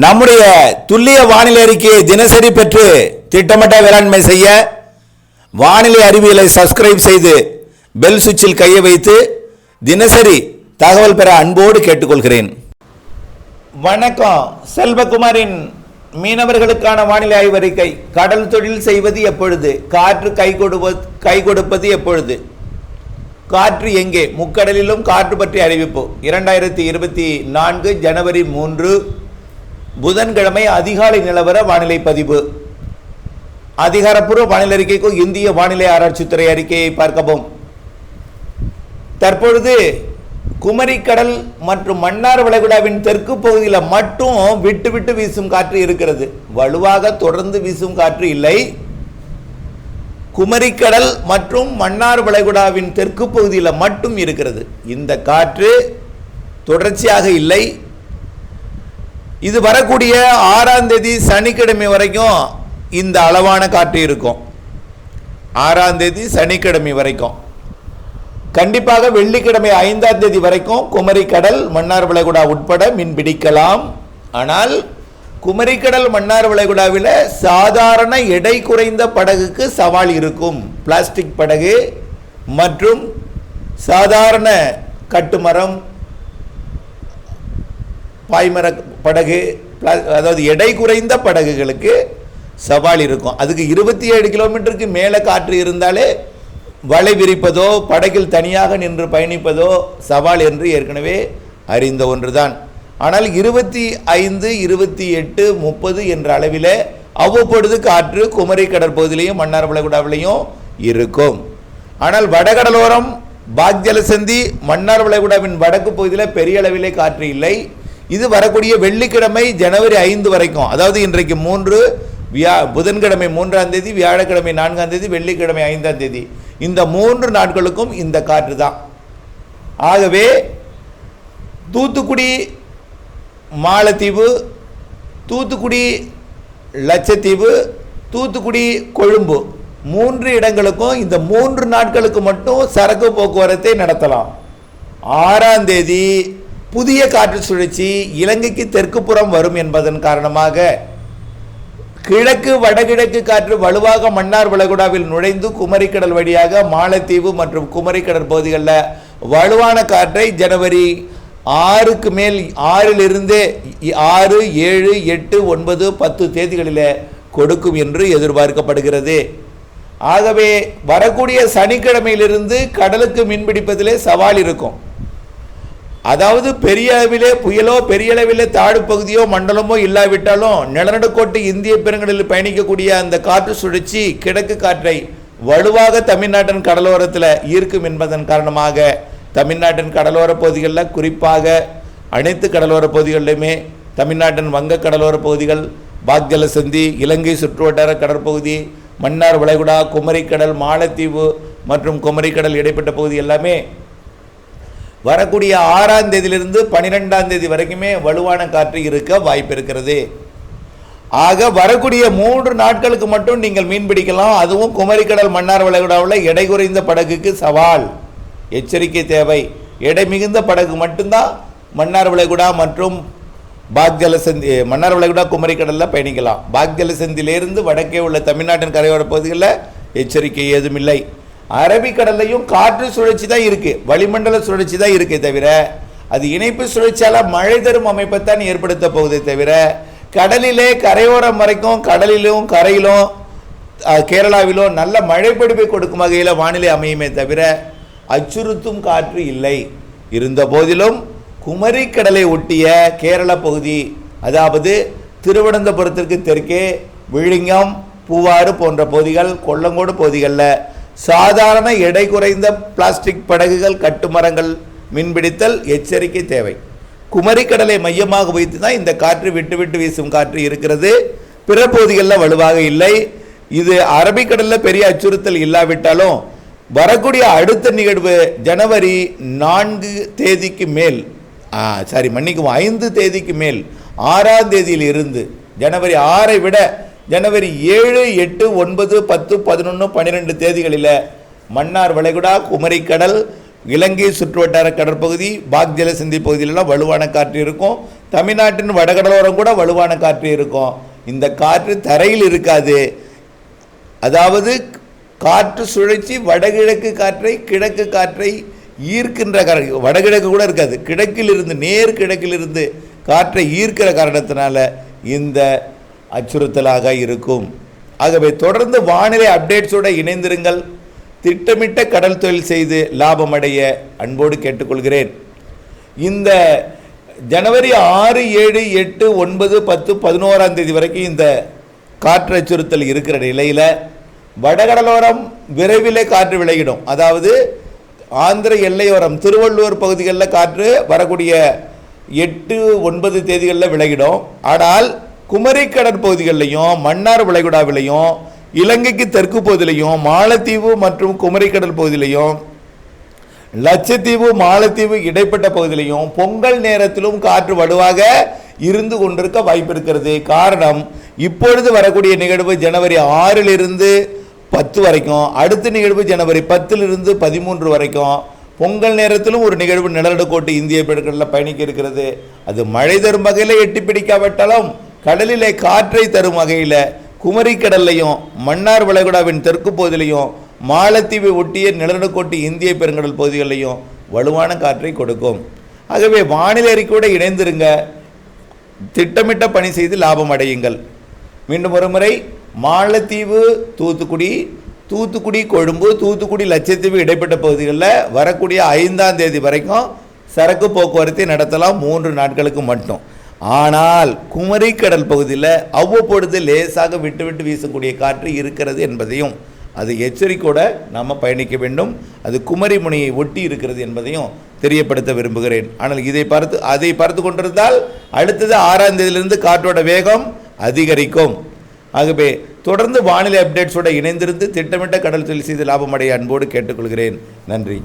நம்முடைய துல்லிய வானிலை அறிக்கையை தினசரி பெற்று திட்டமிட்ட வேளாண்மை செய்ய வானிலை அறிவியலை சப்ஸ்கிரைப் செய்து பெல் சுவிட்சில் கையை வைத்து தினசரி தகவல் பெற அன்போடு கேட்டுக்கொள்கிறேன். வணக்கம். செல்வகுமாரின் மீனவர்களுக்கான வானிலை ஆய்வறிக்கை கடல் தொழில் செய்வது எப்பொழுது? காற்று கை கொடுப்பது கை கொடுப்பது எப்பொழுது? காற்று எங்கே? முக்கடலிலும் காற்று பற்றி அறிவிப்பு. இரண்டாயிரத்தி இருபத்தி நான்கு ஜனவரி மூன்று புதன்கிழமை அதிகாலை நிலவர வானிலை பதிவு. அதிகாரப்பூர்வ வானிலை அறிக்கைக்கும் இந்திய வானிலை ஆராய்ச்சித்துறை அறிக்கையை பார்க்கவும். தற்பொழுது குமரிக்கடல் மற்றும் மன்னார் வளைகுடாவின் தெற்கு பகுதியில் மட்டும் விட்டு விட்டு வீசும் காற்று இருக்கிறது. வலுவாக தொடர்ந்து வீசும் காற்று இல்லை. குமரிக்கடல் மற்றும் மன்னார் வளைகுடாவின் தெற்கு பகுதியில் மட்டும் இருக்கிறது. இந்த காற்று தொடர்ச்சியாக இல்லை. இது வரக்கூடிய ஆறாம் தேதி சனிக்கிழமை வரைக்கும் இந்த அளவான காற்று இருக்கும். ஆறாம் தேதி சனிக்கிழமை வரைக்கும். கண்டிப்பாக வெள்ளிக்கிழமை ஐந்தாம் தேதி வரைக்கும் குமரிக்கடல் மன்னார் வளைகுடா உட்பட மீன் பிடிக்கலாம். ஆனால் குமரிக்கடல் மன்னார் வளைகுடாவில் சாதாரண எடை குறைந்த படகுக்கு சவால் இருக்கும். பிளாஸ்டிக் படகு மற்றும் சாதாரண கட்டுமரம் பாய்மர படகு அதாவது எடை குறைந்த படகுகளுக்கு சவால் இருக்கும். அதுக்கு இருபத்தி ஏழு கிலோமீட்டருக்கு மேலே காற்று இருந்தாலே வலை விரிப்பதோ படகில் தனியாக நின்று பயணிப்பதோ சவால் என்று ஏற்கனவே அறிந்த ஒன்றுதான். ஆனால் இருபத்தி ஐந்து இருபத்தி எட்டு முப்பது என்ற அளவில் அவ்வப்பொழுது காற்று குமரி கடற்பகுதியிலையும் மன்னார் வளைகுடாவிலையும் இருக்கும். ஆனால் வடகடலோரம் பாக்ஜலசந்தி மன்னார் வளைகுடாவின் வடக்கு பகுதியில் பெரிய அளவிலே காற்று இல்லை. இது வரக்கூடிய வெள்ளிக்கிழமை ஜனவரி ஐந்து வரைக்கும். அதாவது இன்றைக்கு மூன்று வியா புதன்கிழமை மூன்றாம் தேதி வியாழக்கிழமை நான்காம் தேதி வெள்ளிக்கிழமை ஐந்தாம் தேதி. இந்த மூன்று நாட்களுக்கும் இந்த காற்று தான். ஆகவே தூத்துக்குடி மாலத்தீவு தூத்துக்குடி லட்சத்தீவு தூத்துக்குடி கொழும்பு மூன்று இடங்களுக்கும் இந்த மூன்று நாட்களுக்கு மட்டும் சரக்கு போக்குவரத்தை நடத்தலாம். ஆறாம் தேதி புதிய காற்று சுழற்சி இலங்கைக்கு தெற்குப்புறம் வரும் என்பதன் காரணமாக கிழக்கு வடகிழக்கு காற்று வலுவாக மன்னார் வளைகுடாவில் நுழைந்து குமரிக்கடல் வழியாக மாலத்தீவு மற்றும் குமரிக்கடல் பகுதிகளில் வலுவான காற்றை ஜனவரி ஆறுக்கு மேல் ஆறிலிருந்தே ஆறு ஏழு எட்டு ஒன்பது பத்து தேதிகளில் கொடுக்கும் என்று எதிர்பார்க்கப்படுகிறது. ஆகவே வரக்கூடிய சனிக்கிழமையிலிருந்து கடலுக்கு மீன்பிடிப்பதிலே சவால் இருக்கும். அதாவது பெரிய அளவிலே புயலோ பெரிய அளவிலே தாடு பகுதியோ மண்டலமோ இல்லாவிட்டாலும் நிலநடுக்கோட்டு இந்திய பெருங்கடலில் பயணிக்கக்கூடிய அந்த காற்று சுழற்சி கிழக்கு காற்றை வலுவாக தமிழ்நாட்டின் கடலோரத்தில் ஈர்க்கும் என்பதன் காரணமாக தமிழ்நாட்டின் கடலோர பகுதிகளில் குறிப்பாக அனைத்து கடலோர பகுதிகளிலுமே தமிழ்நாட்டின் வங்க கடலோர பகுதிகள் பாக்ஜலசந்தி இலங்கை சுற்றுவட்டார கடற்பகுதி மன்னார் வளைகுடா குமரிக்கடல் மாலத்தீவு மற்றும் குமரிக்கடல் இடைப்பட்ட பகுதி எல்லாமே வரக்கூடிய ஆறாம் தேதியிலிருந்து பனிரெண்டாம் தேதி வரைக்குமே வலுவான காற்று இருக்க வாய்ப்பு இருக்கிறது. ஆக வரக்கூடிய மூன்று நாட்களுக்கு மட்டும் நீங்கள் மீன் பிடிக்கலாம். அதுவும் குமரிக்கடல் மன்னார் வளைகுடாவில் எடை குறைந்த படகுக்கு சவால். எச்சரிக்கை தேவை. எடை மிகுந்த படகு மட்டும்தான் மன்னார் வளைகுடா மற்றும் பாக்ஜலசந்தி மன்னார் வளைகுடா குமரிக்கடலில் பயணிக்கலாம். பாக்ஜலசந்தியிலிருந்து வடக்கே உள்ள தமிழ்நாட்டின் கரையோர பகுதிகளில் எச்சரிக்கை ஏதும் இல்லை அரபிக்கடல்லையும் காற்று சுழற்சி தான் இருக்கு. வளிமண்டல சுழற்சி தான் இருக்கே தவிர அது இணைப்பு சுழற்சியால் மழை தரும் அமைப்பைத்தான் ஏற்படுத்த போகுதே தவிர கடலிலே கரையோரம் வரைக்கும் கடலிலும் கரையிலும் கேரளாவிலும் நல்ல மழைப்பிடிப்பை கொடுக்கும் வகையில் வானிலை அமையுமே தவிர அச்சுறுத்தும் காற்று இல்லை. இருந்த போதிலும் குமரிக்கடலை ஒட்டிய கேரள பகுதி அதாவது திருவனந்தபுரத்திற்கு தெற்கே விழிங்கம் பூவாறு போன்ற பகுதிகள் கொல்லங்கோடு பகுதிகளில் சாதாரண எடை குறைந்த பிளாஸ்டிக் படகுகள் கட்டுமரங்கள் மீன்பிடித்தல் எச்சரிக்கை தேவை. குமரிக்கடலை மையமாக வைத்து தான் இந்த காற்று விட்டு விட்டு வீசும் காற்று இருக்கிறது. பிற பகுதிகளில் வலுவாக இல்லை. இது அரபிக்கடலில் பெரிய அச்சுறுத்தல் இல்லாவிட்டாலும் வரக்கூடிய அடுத்த நிகழ்வு ஜனவரி நான்கு தேதிக்கு மேல் சாரி மன்னிக்கும் ஐந்து தேதிக்கு மேல் ஆறாம் தேதியில் இருந்து ஜனவரி ஆறை விட ஜனவரி ஏழு எட்டு ஒன்பது பத்து பதினொன்று பன்னிரெண்டு தேதிகளில் மன்னார் வளைகுடா குமரிக்கடல் இலங்கை சுற்றுவட்டார கடற்பகுதி பாக் ஜலசந்தி பகுதியிலலாம் வலுவான காற்று இருக்கும். தமிழ்நாட்டின் வடகடலோரம் கூட வலுவான காற்று இருக்கும். இந்த காற்று தரையில் இருக்காது. அதாவது காற்று சுழற்சி வடகிழக்கு காற்றை கிழக்கு காற்றை ஈர்க்கின்ற கார வடகிழக்கு கூட இருக்காது. கிழக்கிலிருந்து நேர் கிழக்கிலிருந்து காற்றை ஈர்க்கிற காரணத்தினால இந்த அச்சுறுத்தலாக இருக்கும். ஆகவே தொடர்ந்து வானிலை அப்டேட்ஸோட இணைந்திருங்கள். திட்டமிட்ட கடல் தொழில் செய்து லாபமடைய அன்போடு கேட்டுக்கொள்கிறேன். இந்த ஜனவரி ஆறு ஏழு எட்டு ஒன்பது பத்து பதினோராம் தேதி வரைக்கும் இந்த காற்று அச்சுறுத்தல் இருக்கிற நிலையில் வடகடலோரம் விரைவிலே காற்று விலகிடும். அதாவது ஆந்திர எல்லையோரம் திருவள்ளூர் பகுதிகளில் காற்று வரக்கூடிய எட்டு ஒன்பது தேதிகளில் விலகிடும். ஆனால் குமரி கடற்பகுதிகளிலையும் மன்னார் வளைகுடாவிலையும் இலங்கைக்கு தெற்கு பகுதியிலையும் மாலத்தீவு மற்றும் குமரிக்கடல் பகுதியிலையும் லட்சத்தீவு மாலத்தீவு இடைப்பட்ட பகுதியிலையும் பொங்கல் நேரத்திலும் காற்று வலுவாக இருந்து கொண்டிருக்க வாய்ப்பு இருக்கிறது காரணம் இப்பொழுது வரக்கூடிய நிகழ்வு ஜனவரி ஆறிலிருந்து பத்து வரைக்கும் அடுத்த நிகழ்வு ஜனவரி பத்திலிருந்து பதிமூன்று வரைக்கும். பொங்கல் நேரத்திலும் ஒரு நிகழ்வு நிலநடுக்கோட்டு இந்திய பெருக்கடலில் பயணிக்க இருக்கிறது. அது மழை தரும் வகையில் எட்டி பிடிக்காவிட்டாலும் கடலிலே காற்றை தரும் வகையில் குமரிக்கடல்லையும் மன்னார் வளைகுடாவின் தெற்கு பகுதியிலையும் மாலத்தீவை ஒட்டிய நிலநடுக்கோட்டு இந்திய பெருங்கடல் பகுதிகளிலையும் வலுவான காற்றை கொடுக்கும். ஆகவே வானிலை அறிக்கையோடு இணைந்திருங்க. திட்டமிட்ட பணி செய்து லாபம் அடையுங்கள். மீண்டும் ஒரு முறை மாலத்தீவு தூத்துக்குடி தூத்துக்குடி கொழும்பு தூத்துக்குடி லட்சத்தீவு இடைப்பட்ட பகுதிகளில் வரக்கூடிய ஐந்தாம் தேதி வரைக்கும் சரக்கு போக்குவரத்தை நடத்தலாம். மூன்று நாட்களுக்கு மட்டும். ஆனால் குமரி கடல் பகுதியில் அவ்வப்பொழுது லேசாக விட்டு விட்டு வீசக்கூடிய காற்று இருக்கிறது என்பதையும் அது எச்சரிக்கையோட நாம் பயணிக்க வேண்டும். அது குமரி முனையை ஒட்டி இருக்கிறது என்பதையும் தெரியப்படுத்த விரும்புகிறேன். ஆனால் இதை பார்த்து அதை பார்த்து கொண்டிருந்தால் அடுத்தது ஆறாம் தேதியிலிருந்து காற்றோட வேகம் அதிகரிக்கும். ஆகவே தொடர்ந்து வானிலை அப்டேட்ஸோட இணைந்திருந்து திட்டமிட்ட கடல் தொழில் செய்து லாபமடைய அன்போடு கேட்டுக்கொள்கிறேன். நன்றி.